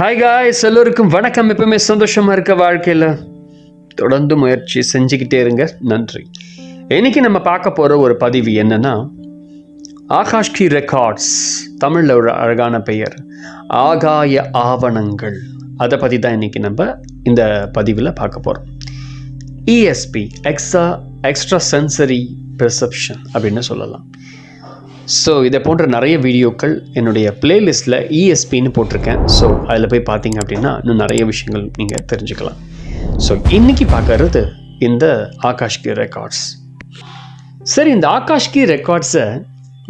Hi guys எல்லோருக்கும் வணக்கம். எப்பவுமே சந்தோஷமாக இருக்க வாழ்க்கையில் தொடர்ந்து முயற்சி செஞ்சுக்கிட்டே இருங்க. நன்றி. இன்னைக்கு நம்ம பார்க்க போகிற ஒரு பதிவு என்னன்னா ஆகாஷ்கி ரெக்கார்ட்ஸ் தமிழில் ஒரு அழகான பெயர். ஆகாய ஆவணங்கள். அதை பற்றி தான் இன்னைக்கு நம்ம இந்த பதிவில் பார்க்க போகிறோம் ESP extra extra sensory perception அப்படின்னு சொல்லலாம். ஸோ இதை போன்ற நிறைய வீடியோக்கள் என்னுடைய பிளேலிஸ்ட்டில் இஎஸ்பின்னு போட்டிருக்கேன். ஸோ அதில் போய் பார்த்தீங்க அப்படின்னா இன்னும் நிறைய விஷயங்கள் நீங்கள் தெரிஞ்சுக்கலாம். ஸோ இன்றைக்கி பார்க்கறது இந்த ஆகாஷ்கி ரெக்கார்ட்ஸ் சரி இந்த ஆகாஷ்கி ரெக்கார்ட்ஸை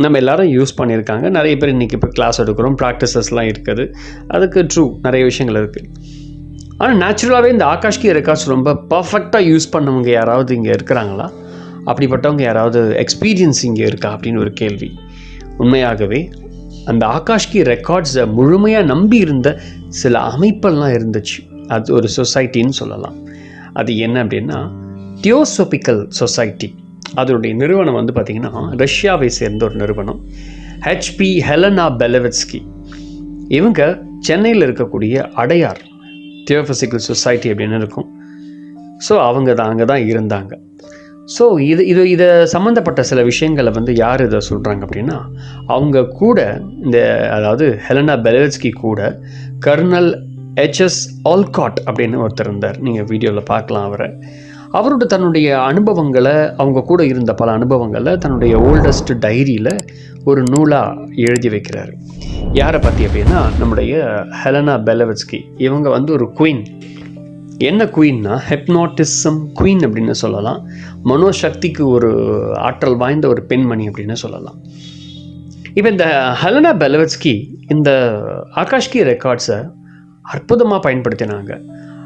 நம்ம எல்லாரும் யூஸ் பண்ணியிருக்காங்க. நிறைய பேர் இன்றைக்கி இப்போ கிளாஸ் எடுக்கிறோம். ப்ராக்டிசஸ்லாம் இருக்குது. அதுக்கு ட்ரூ நிறைய விஷயங்கள் இருக்குது ஆனால் நேச்சுரலாகவே இந்த ஆகாஷ்கி ரெக்கார்ட்ஸ் ரொம்ப பர்ஃபெக்டாக யூஸ் பண்ணவங்க யாராவது இங்கே இருக்கிறாங்களா? அப்படிப்பட்டவங்க யாராவது எக்ஸ்பீரியன்ஸ் இங்கே இருக்கா? அப்படின்னு ஒரு கேள்வி. உண்மையாகவே அந்த ஆகாஷ்கி ரெக்கார்ட்ஸை முழுமையாக நம்பி இருந்த சில அமைப்பெல்லாம் இருந்துச்சு. அது ஒரு சொசைட்டின்னு சொல்லலாம். அது என்ன அப்படின்னா தியோசோபிக்கல் சொசைட்டி அதனுடைய நிறுவனம் வந்து பார்த்திங்கன்னா ரஷ்யாவை சேர்ந்த ஒரு நிறுவனம். ஹெச்பி ஹெலனா பெலவெட்ஸ்கி இவங்க சென்னையில் இருக்கக்கூடிய அடையார் தியோபிசிக்கல் சொசைட்டி அப்படின்னு இருக்கும். ஸோ அவங்க தான் அங்கே தான் இருந்தாங்க. ஸோ இது இது இதை சம்மந்தப்பட்ட சில விஷயங்களை வந்து யார் இதை சொல்கிறாங்க அப்படின்னா அவங்க கூட இந்த அதாவது ஹெலனா பெலவெட்ஸ்கி கூட கர்னல் ஹெச்எஸ் ஆல்காட் அப்படின்னு ஒருத்தர் இருந்தார். நீங்கள் வீடியோவில் பார்க்கலாம் அவரை. அவரோட தன்னுடைய அனுபவங்களை அவங்க கூட இருந்த பல அனுபவங்களை தன்னுடைய ஓல்டஸ்ட் டைரியில் ஒரு நூலாக எழுதி வைக்கிறாரு. யாரை பற்றி அப்படின்னா நம்முடைய ஹெலனா பெலவெட்ஸ்கி. இவங்க வந்து ஒரு குயின் என்ன குயின்னா ஹெப்னாட்டிசம் குயின் அப்படின்னு சொல்லலாம். மனோசக்திக்கு ஒரு ஆற்றல் வாய்ந்த ஒரு பெண்மணி அப்படின்னு சொல்லலாம். இப்போ இந்த ஹலனா பெலவெட்ஸ்கி இந்த ஆகாஷ்கி ரெக்கார்ட்ஸை அற்புதமாக பயன்படுத்தினாங்க.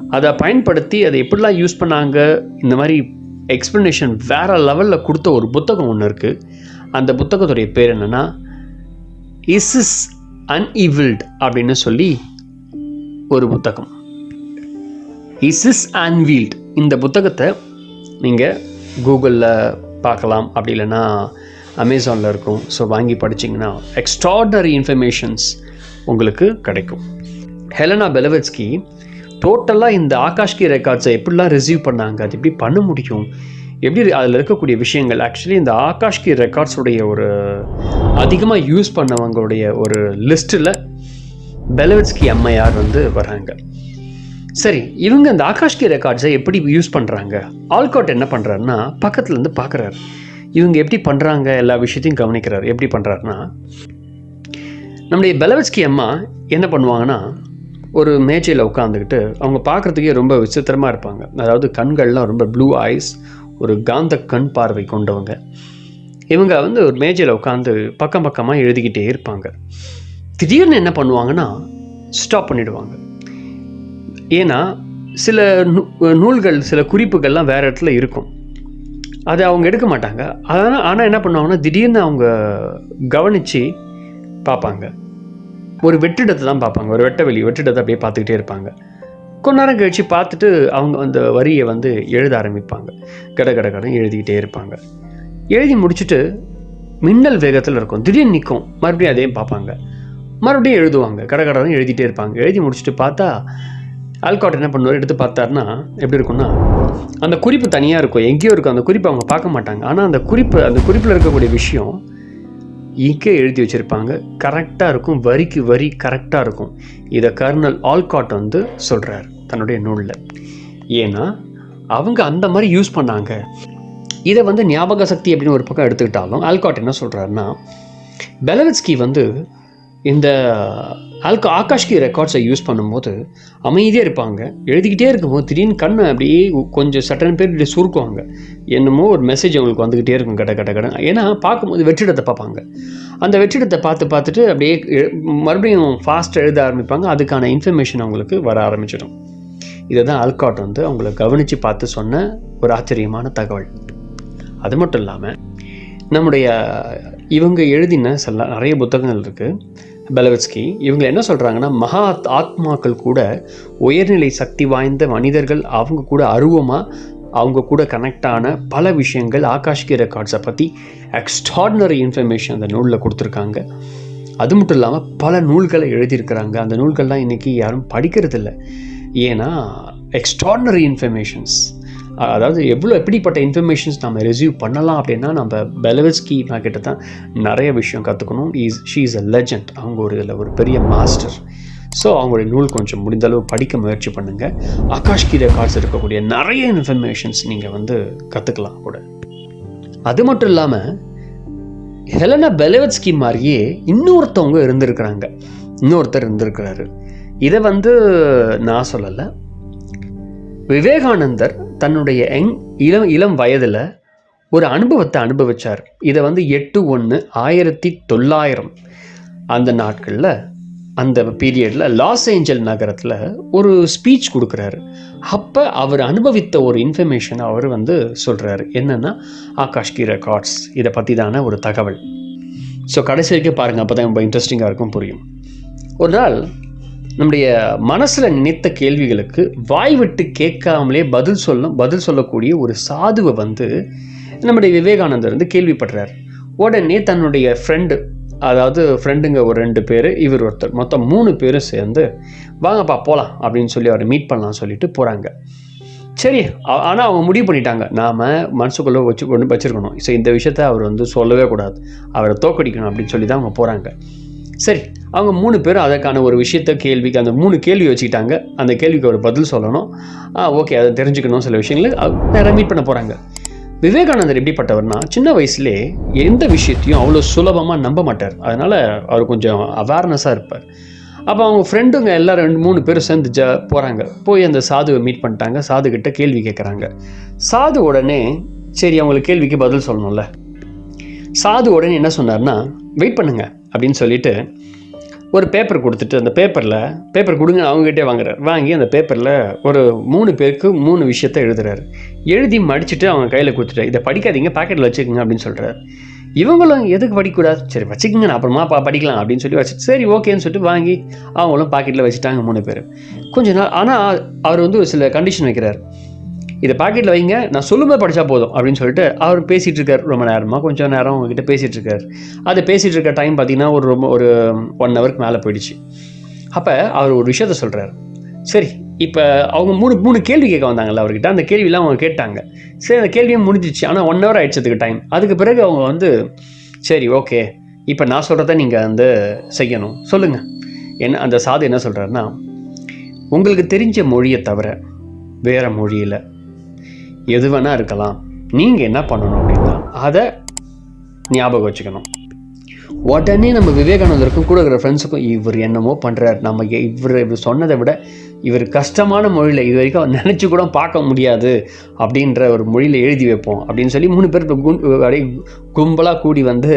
அதை பயன்படுத்தி அதை எப்படிலாம் யூஸ் பண்ணாங்க? இந்த மாதிரி எக்ஸ்ப்ளனேஷன் வேறு லெவலில் கொடுத்த ஒரு புத்தகம் ஒன்று இருக்குது அந்த புத்தகத்துடைய பேர் என்னென்னா இஸ் இஸ் அன்இவில்ட் அப்படின்னு சொல்லி ஒரு புத்தகம். இஸ் இஸ் அன்வீல்ட் இந்த புத்தகத்தை நீங்கள் கூகுளில் பார்க்கலாம். அப்படி இல்லைன்னா அமேசானில் இருக்கும். ஸோ வாங்கி படிச்சிங்கன்னா எக்ஸ்ட்ராடனரி இன்ஃபர்மேஷன்ஸ் உங்களுக்கு கிடைக்கும். ஹெலனா பெலவெட்ஸ்கி டோட்டலாக இந்த ஆகாஷ்கி ரெக்கார்ட்ஸை எப்படிலாம் ரிசீவ் பண்ணாங்க? அது எப்படி பண்ண முடியும்? எப்படி அதில் இருக்கக்கூடிய விஷயங்கள்? ஆக்சுவலி இந்த ஆகாஷ்கி ரெக்கார்ட்ஸுடைய ஒரு அதிகமாக யூஸ் பண்ணவங்களுடைய ஒரு லிஸ்ட்டில் பெலவெட்ஸ்கி அம்மையார் வந்து வராங்க சரி இவங்க இந்த ஆகாஷ்கி ரெக்கார்ட்ஸை எப்படி யூஸ் பண்ணுறாங்க ஆல்காட் என்ன பண்ணுறாருன்னா பக்கத்துலேருந்து பார்க்குறாரு இவங்க எப்படி பண்ணுறாங்க எல்லா விஷயத்தையும் கவனிக்கிறார். எப்படி பண்ணுறாருன்னா நம்முடைய பெலவெட்ஸ்கி அம்மா என்ன பண்ணுவாங்கன்னா ஒரு மேஜையில் உட்காந்துக்கிட்டு அவங்க பார்க்குறதுக்கே ரொம்ப விசித்திரமாக இருப்பாங்க. அதாவது கண்கள்லாம் ரொம்ப ப்ளூ ஐஸ் ஒரு காந்த கண் பார்வை கொண்டவங்க. இவங்க வந்து ஒரு மேஜையில் உட்காந்து பக்கம் பக்கமாக எழுதிக்கிட்டே இருப்பாங்க. திடீர்னு என்ன பண்ணுவாங்கன்னா ஸ்டாப் பண்ணிவிடுவாங்க ஏன்னா சில நூ நூல்கள் சில குறிப்புகள்லாம் வேறு இடத்துல இருக்கும். அதை அவங்க எடுக்க மாட்டாங்க. அதனால் ஆனால் என்ன பண்ணுவாங்கன்னா திடீர்னு அவங்க கவனித்து பார்ப்பாங்க. ஒரு வெற்றிடத்தை தான் பார்ப்பாங்க. ஒரு வெட்ட வெளி வெற்றிடத்தை அப்படியே பார்த்துக்கிட்டே இருப்பாங்க. கொஞ்ச நேரம் கழித்து பார்த்துட்டு அவங்க அந்த வரியை வந்து எழுத ஆரம்பிப்பாங்க. கட கட கடன் எழுதிக்கிட்டே இருப்பாங்க. எழுதி முடிச்சுட்டு மின்னல் வேகத்தில் இருக்கும். திடீர்னு நிற்கும். மறுபடியும் அதையும் பார்ப்பாங்க. மறுபடியும் எழுதுவாங்க. கட கடன்னு எழுதிட்டே இருப்பாங்க. எழுதி முடிச்சுட்டு பார்த்தா ஆல்காட் என்ன பண்ணுவார்? எடுத்து பார்த்தாருன்னா எப்படி இருக்கும்னா அந்த குறிப்பு தனியாக இருக்கும். எங்கேயோ இருக்கும். அந்த குறிப்பை அவங்க பார்க்க மாட்டாங்க. ஆனால் அந்த குறிப்பு அந்த குறிப்பில் இருக்கக்கூடிய விஷயம் இங்கே எழுதி வச்சுருப்பாங்க. கரெக்டாக இருக்கும். வரிக்கு வரி கரெக்டாக இருக்கும். இதை கர்னல் ஆல்காட் வந்து சொல்கிறார் தன்னுடைய நூலில். ஏன்னா அவங்க அந்த மாதிரி யூஸ் பண்ணாங்க. இதை வந்து ஞாபக சக்தி அப்படின்னு ஒரு பக்கம் எடுத்துக்கிட்டாலும் ஆல்காட் என்ன சொல்கிறாருன்னா பெலவெட்ஸ்கி வந்து இந்த ஆல்கா ஆகாஷ்கி ரெக்கார்ட்ஸை யூஸ் பண்ணும்போது அமைதியாக இருப்பாங்க. எழுதிக்கிட்டே இருக்கும்போது திடீர்னு கண்ணை அப்படியே கொஞ்சம் சட்டன் பேர் இப்படி சுருக்குவாங்க. என்னமோ ஒரு மெசேஜ் அவங்களுக்கு வந்துக்கிட்டே இருக்கும் கட கட கடன் ஏன்னா பார்க்கும்போது வெற்றிடத்தை பார்ப்பாங்க. அந்த வெற்றிடத்தை பார்த்து பார்த்துட்டு அப்படியே மறுபடியும் ஃபாஸ்ட் எழுத ஆரம்பிப்பாங்க. அதுக்கான இன்ஃபர்மேஷன் அவங்களுக்கு வர ஆரம்பிச்சிடும். இதை தான் ஆல்காட் வந்து அவங்கள கவனித்து பார்த்து சொன்ன ஒரு ஆச்சரியமான தகவல். அது மட்டும் இல்லாமல் நம்முடைய இவங்க எழுதின சில நிறைய புத்தகங்கள் இருக்குது பெலவெட்ஸ்கி இவங்க என்ன சொல்கிறாங்கன்னா மகா ஆத்மாக்கள் கூட உயர்நிலை சக்தி வாய்ந்த மனிதர்கள் அவங்க கூட அருவமாக அவங்க கூட கனெக்ட் ஆன பல விஷயங்கள் ஆகாஷ்கி ரெக்கார்ட்ஸை பற்றி எக்ஸ்ட்ராடினரி இன்ஃபர்மேஷன் அந்த நூலில் கொடுத்துருக்காங்க. அது மட்டும் இல்லாமல் பல நூல்களை எழுதியிருக்கிறாங்க. அந்த நூல்கள்லாம் இன்றைக்கி யாரும் படிக்கிறதில்ல. ஏன்னா எக்ஸ்ட்ராடினரி இன்ஃபர்மேஷன்ஸ் அதாவது எவ்வளோ எப்படிப்பட்ட இன்ஃபர்மேஷன்ஸ் நம்ம ரிசீவ் பண்ணலாம் அப்படின்னா நம்ம பெலவெஸ்கி கிட்ட தான் நிறைய விஷயம் கற்றுக்கணும் is she is a legend அவங்க ஒரு இதில் ஒரு பெரிய மாஸ்டர் ஸோ அவங்களுடைய நூல் கொஞ்சம் முடிந்த அளவு படிக்க முயற்சி பண்ணுங்கள் ஆகாஷ் கீரை கார்ட்ஸ் இருக்கக்கூடிய நிறைய இன்ஃபர்மேஷன்ஸ் நீங்கள் வந்து கற்றுக்கலாம் கூட. அது மட்டும் இல்லாமல் ஹெலனா பெலவெட்ஸ்கி மாதிரியே இன்னொருத்தவங்க இருந்திருக்கிறாங்க. இன்னொருத்தர் இருந்திருக்கிறாரு. இதை வந்து நான் சொல்லலை. விவேகானந்தர் தன்னுடைய எங் இளம் இளம் வயதில் ஒரு அனுபவத்தை அனுபவிச்சார். இதை வந்து எட்டு ஒன்று ஆயிரத்தி தொள்ளாயிரம் அந்த நாட்களில் அந்த பீரியடில் லாஸ் ஏஞ்சல் நகரத்தில் ஒரு ஸ்பீச் கொடுக்குறாரு. அப்போ அவர் அனுபவித்த ஒரு இன்ஃபர்மேஷனை அவர் வந்து சொல்கிறாரு என்னென்னா ஆகாஷ்கி ரெக்கார்ட்ஸ் இதை பற்றி தான ஒரு தகவல். ஸோ கடைசி வரைக்கும் பாருங்கள் அப்போ தான் ரொம்ப இன்ட்ரெஸ்டிங்காக இருக்கும் புரியும். ஒரு நாள் நம்முடைய மனசில் நினைத்த கேள்விகளுக்கு வாய் விட்டு கேட்காமலே பதில் சொல்லும் பதில் சொல்லக்கூடிய ஒரு சாதுவை வந்து நம்முடைய விவேகானந்தர் வந்து கேள்விப்படுறார். உடனே தன்னுடைய ஃப்ரெண்டு அதாவது ஃப்ரெண்டுங்க ஒரு ரெண்டு பேர் இவர் ஒருத்தர் மொத்தம் மூணு பேரும் சேர்ந்து வாங்கப்பா போகலாம் அப்படின்னு சொல்லி அவரை மீட் பண்ணலாம் சொல்லிட்டு போகிறாங்க சரி ஆனால் அவங்க முடிவு பண்ணிட்டாங்க. நாம் மனசுக்குள்ளே வச்சு கொண்டு வச்சுருக்கணும் ஸோ இந்த விஷயத்த அவர் வந்து சொல்லவே கூடாது. அவரை தோக்கடிக்கணும் அப்படின்னு சொல்லி தான் அவங்க போகிறாங்க சரி அவங்க மூணு பேரும் அதற்கான ஒரு விஷயத்த கேள்விக்கு அந்த மூணு கேள்வி வச்சுக்கிட்டாங்க. அந்த கேள்விக்கு ஒரு பதில் சொல்லணும். ஆ ஓகே அதை தெரிஞ்சுக்கணும் சில விஷயங்களை. நேராக மீட் பண்ண போகிறாங்க விவேகானந்தர் எப்படிப்பட்டவர்னா சின்ன வயசுலே எந்த விஷயத்தையும் அவ்வளோ சுலபமாக நம்ப மாட்டார். அதனால் அவர் கொஞ்சம் அவேர்னஸாக இருப்பார். அப்போ அவங்க ஃப்ரெண்டுங்க எல்லாம் ரெண்டு மூணு பேரும் சேர்ந்து ஜ போகிறாங்க போய் அந்த சாதுவை மீட் பண்ணிட்டாங்க. சாதுக்கிட்ட கேள்வி கேட்குறாங்க சாது உடனே சரி அவங்களுக்கு கேள்விக்கு பதில் சொல்லணும்ல. சாது உடனே என்ன சொன்னார்னா வெயிட் பண்ணுங்கள் அப்படின்னு சொல்லிட்டு ஒரு பேப்பர் கொடுத்துட்டு அந்த பேப்பரில் பேப்பர் கொடுங்க அவங்ககிட்டே வாங்குறாரு வாங்கி அந்த பேப்பரில் ஒரு மூணு பேருக்கு மூணு விஷயத்த எழுதுறாரு. எழுதி மடிச்சுட்டு அவங்க கையில் கொடுத்துட்டு இதை படிக்காதீங்க பாக்கெட்டில் வச்சுக்கோங்க அப்படின்னு சொல்கிறார் இவங்களும் எதுக்கு படிக்கக்கூடாது சரி வச்சுக்கோங்க நான் அப்புறமா பா படிக்கலாம் அப்படின்னு சொல்லி வச்சு சரி ஓகேன்னு சொல்லிட்டு வாங்கி அவங்களும் பாக்கெட்டில் வச்சுட்டாங்க மூணு பேர் கொஞ்ச நாள் ஆனால் அவர் வந்து ஒரு சில கண்டிஷன் வைக்கிறார். இதை பாக்கெட்டில் வைங்க நான் சொல்லும்போது படித்தா போதும் அப்படின்னு சொல்லிட்டு அவர் பேசிகிட்டு இருக்கார் ரொம்ப நேரமாக கொஞ்சம் நேரம் உங்ககிட்ட பேசிகிட்டு இருக்கார் அது பேசிகிட்டு இருக்க டைம் பார்த்தீங்கன்னா ஒரு ரொம்ப ஒரு ஒன் ஹவருக்கு மேலே போயிடுச்சு. அப்போ அவர் ஒரு விஷயத்த சொல்கிறார் சரி இப்போ அவங்க மூணு மூணு கேள்வி கேட்க வந்தாங்கல்ல அவர்கிட்ட அந்த கேள்வியெலாம் அவங்க கேட்டாங்க. சரி அந்த கேள்வியும் முடிஞ்சிச்சு ஆனால் ஒன் ஹவர் ஆயிடுச்சதுக்கு டைம் அதுக்கு பிறகு அவங்க வந்து சரி ஓகே இப்போ நான் சொல்கிறத நீங்கள் வந்து செய்யணும். சொல்லுங்கள் என்ன அந்த சாது என்ன சொல்கிறாருன்னா உங்களுக்கு தெரிஞ்ச மொழியை தவிர வேறு மொழியில் எது வேணால் இருக்கலாம். நீங்கள் என்ன பண்ணணும் அப்படின்னா அதை ஞாபகம் வச்சுக்கணும். உடனே நம்ம விவேகானந்தருக்கும் கூட இருக்கிற ஃப்ரெண்ட்ஸுக்கும் இவர் என்னமோ பண்ணுறார் நம்ம இவர் இவர் சொன்னதை விட இவர் கஷ்டமான மொழியில் இது வரைக்கும் நினச்சி கூட பார்க்க முடியாது அப்படின்ற ஒரு மொழியில் எழுதி வைப்போம் அப்படின்னு சொல்லி மூணு பேர் குண்டு அப்படியே கும்பலாக கூடி வந்து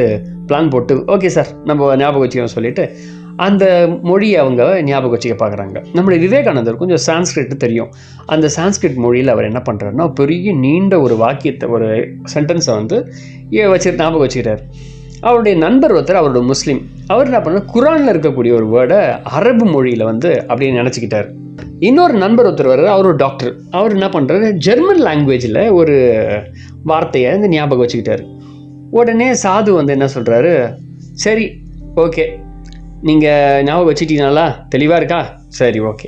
பிளான் போட்டு ஓகே சார் நம்ம ஞாபகம் வச்சுக்கோம் சொல்லிட்டு அந்த மொழியை அவங்க ஞாபகம் வச்சுக்க பார்க்குறாங்க. நம்முடைய விவேகானந்தர் கொஞ்சம் சான்ஸ்கிரிட் தெரியும். அந்த சான்ஸ்கிரிட் மொழியில் அவர் என்ன பண்ணுறாருன்னா பெரிய நீண்ட ஒரு வாக்கியத்தை ஒரு சென்டென்ஸை வந்து வச்சு ஞாபகம் வச்சுக்கிறார். அவருடைய நண்பர் ஒருத்தர் அவரோட முஸ்லீம். அவர் என்ன பண்ணார்? குரானில் இருக்கக்கூடிய ஒரு வேர்டை அரபு மொழியில் வந்து அப்படியே நினச்சிக்கிட்டார். இன்னொரு நண்பர் ஒருத்தர் வர்றாரு அவர் ஒரு டாக்டர் அவர் என்ன பண்ணுறாரு ஜெர்மன் லாங்குவேஜில் ஒரு வார்த்தையை வந்து ஞாபகம் வச்சுக்கிட்டார். உடனே சாது வந்து என்ன சொல்கிறாரு சரி ஓகே நீங்கள் ஞாபகம் வச்சுட்டீங்களா தெளிவாக இருக்கா? சரி ஓகே.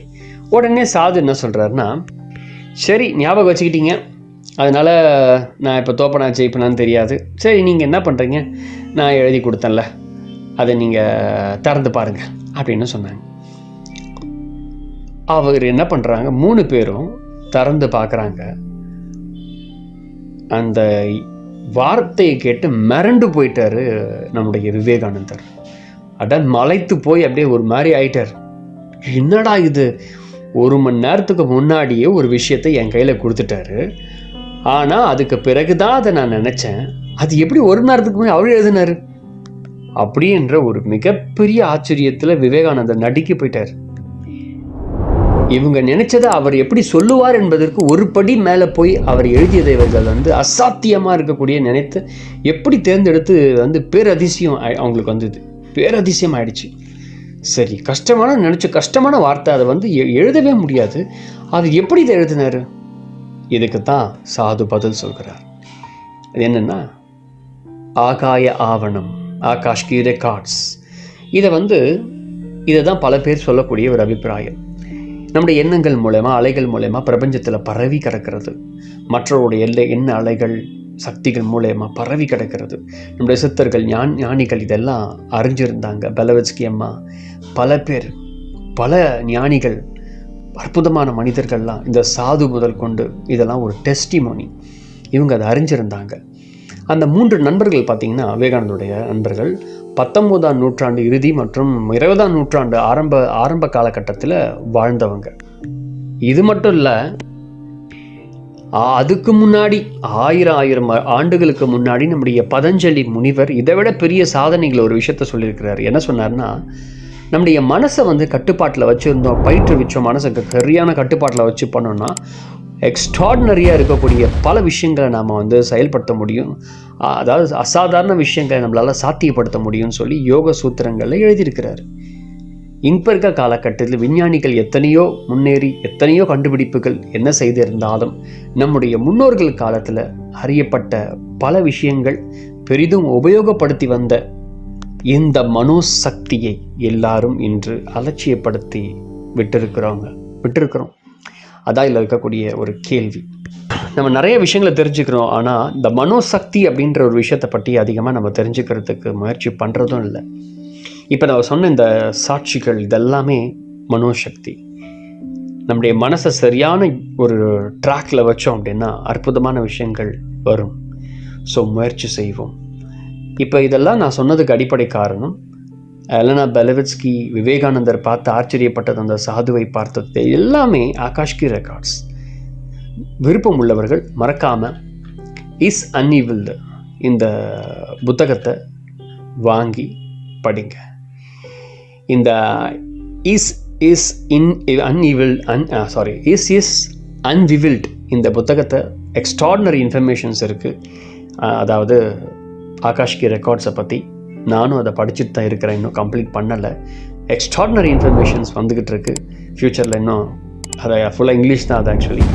உடனே சாது என்ன சொல்கிறாருன்னா சரி ஞாபகம் வச்சுக்கிட்டீங்க. அதனால் நான் இப்போ தோப்பனா ஜெயிப்பனான்னு தெரியாது. சரி நீங்கள் என்ன பண்ணுறீங்க நான் எழுதி கொடுத்தேன்ல. அதை நீங்கள் திறந்து பாருங்கள் அப்படின்னு சொன்னாங்க. அவர் என்ன பண்ணுறாங்க மூணு பேரும் திறந்து பார்க்குறாங்க அந்த வார்த்தையை கேட்டு மிரண்டு போயிட்டாரு நம்முடைய விவேகானந்தர். அட மலைத்து போய் அப்படியே ஒரு மாதிரி ஆயிட்டார். என்னடா இது? ஒரு மணி நேரத்துக்கு முன்னாடியே ஒரு விஷயத்தை என் கையில் கொடுத்துட்டாரு. ஆனால் அதுக்கு பிறகு தான் அதை நான் நினச்சேன். அது எப்படி ஒரு மணி நேரத்துக்கு முன்னாடி அவர் எழுதினாரு? அப்படின்ற ஒரு மிகப்பெரிய ஆச்சரியத்தில் விவேகானந்தர் நடிக்க போயிட்டார். இவங்க நினைச்சதை அவர் எப்படி சொல்லுவார் என்பதற்கு ஒரு படி மேலே போய் அவர் எழுதியதை இவர்கள் வந்து அசாத்தியமாக இருக்கக்கூடிய நினைத்து எப்படி தேர்ந்தெடுத்து வந்து பேரதிசயம் அவங்களுக்கு வந்தது. பேரதிசயம் ஆயிடுச்சு சரி கஷ்டமான நினச்ச கஷ்டமான வார்த்தை அதை வந்து எ- எழுதவே முடியாது. அது எப்படி இதை எழுதினாரு? இதுக்கு தான் சாது பதில் சொல்கிறார். அது என்னென்னா ஆகாய ஆவணம் ஆகாஷ் கி ரெக்கார்ட்ஸ். இதை வந்து இதை தான் பல பேர் சொல்லக்கூடிய ஒரு அபிப்பிராயம். நம்முடைய எண்ணங்கள் மூலயமா அலைகள் மூலயமா பிரபஞ்சத்தில் பரவி கிடக்கிறது. மற்றவருடைய எல்லை என்ன அலைகள் சக்திகள் மூலயமா பரவி கிடக்கிறது. நம்முடைய சித்தர்கள் ஞான் ஞானிகள் இதெல்லாம் அறிஞ்சிருந்தாங்க. பெலவெட்ஸ்கி அம்மா பல பேர் பல ஞானிகள் அற்புதமான மனிதர்கள்லாம் இந்த சாது முதல் கொண்டு இதெல்லாம் ஒரு டெஸ்டிமோனி இவங்க அதை அறிஞ்சிருந்தாங்க. அந்த மூன்று நண்பர்கள் பார்த்திங்கன்னா விவேகானந்தருடைய நண்பர்கள் பத்தொம்போதாம் நூற்றாண்டு இறுதி மற்றும் இருபதாம் நூற்றாண்டு ஆரம்ப ஆரம்ப காலகட்டத்தில் வாழ்ந்தவங்க. இது மட்டும் இல்லை அதுக்கு முன்னாடி ஆயிரம் ஆயிரம் ஆண்டுகளுக்கு முன்னாடி நம்முடைய பதஞ்சலி முனிவர் இதை விட பெரிய சாதனைகள் ஒரு விஷயத்த சொல்லியிருக்கிறார். என்ன சொன்னார்னா நம்முடைய மனசை வந்து கட்டுப்பாட்டில் வச்சுருந்தோம் பயிற்றுவிச்சோம் மனசை சரியான கட்டுப்பாட்டில் வச்சு பண்ணோம்னா எக்ஸ்ட்ராடினரியாக இருக்கக்கூடிய பல விஷயங்களை நாம் வந்து செயல்படுத்த முடியும். அதாவது அசாதாரண விஷயங்களை நம்மளால் சாத்தியப்படுத்த முடியும்னு சொல்லி யோக சூத்திரங்களில் எழுதியிருக்கிறார். இப்போ இருக்க காலகட்டத்தில் விஞ்ஞானிகள் எத்தனையோ முன்னேறி எத்தனையோ கண்டுபிடிப்புகள் என்ன செய்திருந்தாலும் நம்முடைய முன்னோர்கள் காலத்தில் அறியப்பட்ட பல விஷயங்கள் பெரிதும் உபயோகப்படுத்தி வந்த இந்த மனோசக்தியை எல்லாரும் இன்று அலட்சியப்படுத்தி விட்டிருக்கிறோங்க. விட்டிருக்கிறோம். அதான் இதில் இருக்கக்கூடிய ஒரு கேள்வி. நம்ம நிறைய விஷயங்களை தெரிஞ்சுக்கிறோம். ஆனால் இந்த மனோசக்தி அப்படின்ற ஒரு விஷயத்தை பற்றி அதிகமாக நம்ம தெரிஞ்சுக்கிறதுக்கு முயற்சி பண்ணுறதும் இல்லை. இப்போ நான் சொன்ன இந்த சாட்சிகள் இதெல்லாமே மனோசக்தி. நம்முடைய மனசை சரியான ஒரு ட்ராக்கில் வச்சோம் அப்படின்னா அற்புதமான விஷயங்கள் வரும். ஸோ முயற்சி செய்வோம். இப்போ இதெல்லாம் நான் சொன்னதுக்கு அடிப்படை காரணம் எலனா பெலவிட்ஸ்கி விவேகானந்தர் பார்த்து ஆச்சரியப்பட்டது அந்த சாதுவை பார்த்தது எல்லாமே ஆகாஷ்கி ரெக்கார்ட்ஸ் விருப்பம் உள்ளவர்கள் மறக்காமல் இஸ் அன்இவில்டு இந்த புத்தகத்தை வாங்கி படிங்க. இந்த is is in unveil un sorry is is unveiled இந்த புத்தகத்தை எக்ஸ்ட்ராடினரி இன்ஃபர்மேஷன்ஸ் இருக்குது அதாவது ஆகாஷ்கி ரெக்கார்ட்ஸை பற்றி நானும் அதை படிச்சுட்டு தான் இருக்கிறேன் இன்னும் கம்ப்ளீட் பண்ணலை. எக்ஸ்ட்ராடினரி இன்ஃபர்மேஷன்ஸ் வந்துக்கிட்டு இருக்கு. ஃப்யூச்சரில் இன்னும் அதை ஃபுல்லாக இங்கிலீஷ் தான் அது ஆக்சுவலி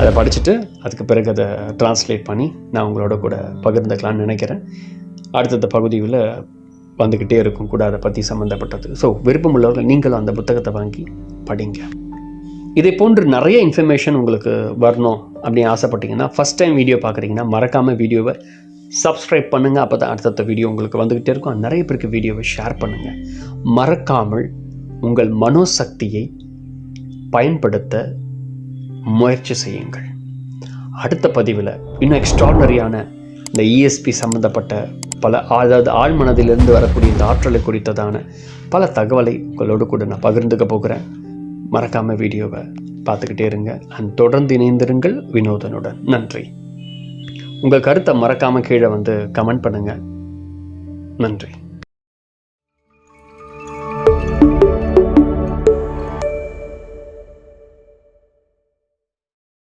அதை படிச்சுட்டு அதுக்கு பிறகு அதை ட்ரான்ஸ்லேட் பண்ணி நான் உங்களோட கூட பகிர்ந்துக்கலாம்னு நினைக்கிறேன். அடுத்தடுத்த பகுதியில் வந்துக்கிட்டே இருக்கும் கூட அதை பற்றி சம்மந்தப்பட்டது ஸோ விருப்பம் உள்ளவர்கள் நீங்களும் அந்த புத்தகத்தை வாங்கி படிங்க. இதே போன்று நிறைய இன்ஃபர்மேஷன் உங்களுக்கு வரணும் அப்படின்னு ஆசைப்பட்டீங்கன்னா ஃபஸ்ட் டைம் வீடியோ பார்க்குறீங்கன்னா மறக்காமல் வீடியோவை சப்ஸ்கிரைப் பண்ணுங்கள் அப்போ தான் அடுத்தடுத்த வீடியோ உங்களுக்கு வந்துக்கிட்டே இருக்கும். நிறைய பேருக்கு வீடியோவை ஷேர் பண்ணுங்கள் மறக்காமல் உங்கள் மனோசக்தியை பயன்படுத்த முயற்சி செய்யுங்கள். அடுத்த பதிவில் இன்னும் எக்ஸ்ட்ராடனரியான இந்த இஎஸ்பி சம்மந்தப்பட்ட பல அதாவது ஆழ் மனதிலிருந்து வரக்கூடிய இந்த ஆற்றலை குறித்ததான பல தகவலை உங்களோடு கூட நான் பகிர்ந்துக்க போகிறேன். மறக்காமல் வீடியோவை பார்த்துக்கிட்டே இருங்க. அண்ட் தொடர்ந்து இணைந்திருங்கள் வினோதனுடன். நன்றி. உங்கள் கருத்தை மறக்காமல் கீழே வந்து கமெண்ட் பண்ணுங்கள் நன்றி.